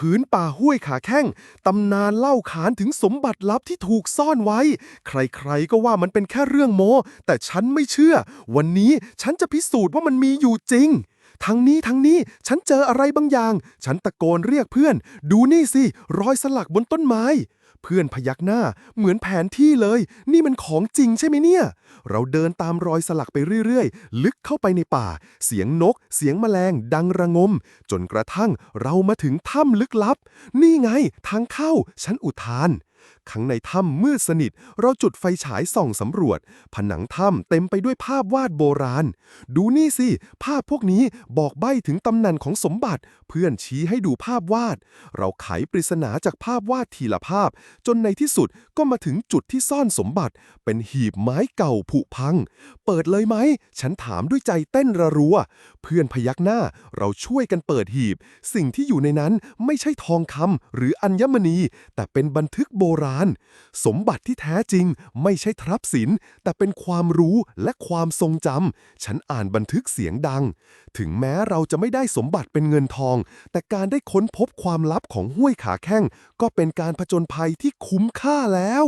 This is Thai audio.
พื้นป่าห้วยขาแข้ง ตำนานเล่าขานถึงสมบัติลับที่ถูกซ่อนไว้ ใครๆก็ว่ามันเป็นแค่เรื่องโม้ แต่ฉันไม่เชื่อ วันนี้ฉันจะพิสูจน์ว่ามันมีอยู่จริง ทั้งนี้ทั้งนี้ฉันเจออะไรบางอย่าง ฉันตะโกนเรียกเพื่อน ดูนี่สิ รอยสลักบนต้นไม้ เพื่อนพยักหน้าเหมือนแผนที่เลย นี่มันของจริงใช่ไหมเนี่ย เราเดินตามรอยสลักไปเรื่อยๆ ลึกเข้าไปในป่า เสียงนก เสียงแมลง ดังระงม จนกระทั่งเรามาถึงถ้ำลึกลับ นี่ไง ทางเข้า ฉันอุทาน ข้างในถ้ำมืดสนิท เราจุดไฟฉายส่องสำรวจ ผนังถ้ำเต็มไปด้วยภาพวาดโบราณ ดูนี่สิ ภาพพวกนี้บอกใบ้ถึงตำแหน่งของสมบัติ เพื่อนชี้ให้ดูภาพวาด เราไขปริศนาจากภาพวาดทีละภาพ จนในที่สุดก็มาถึงจุดที่ซ่อนสมบัติ เป็นหีบไม้เก่าผุพัง เปิดเลยไหม ฉันถามด้วยใจเต้นระรัว เพื่อนพยักหน้า เราช่วยกันเปิดหีบ สิ่งที่อยู่ในนั้นไม่ใช่ทองคำหรืออัญมณี แต่เป็นบันทึกโบราณ สมบัติที่แท้จริงไม่ใช่ทรัพย์สิน แต่เป็นความรู้และความทรงจำ ฉันอ่านบันทึกเสียงดัง ถึงแม้เราจะไม่ได้สมบัติเป็นเงินทอง แต่การได้ค้นพบความลับของห้วยขาแข้ง ก็เป็นการผจญภัยที่คุ้มค่าแล้ว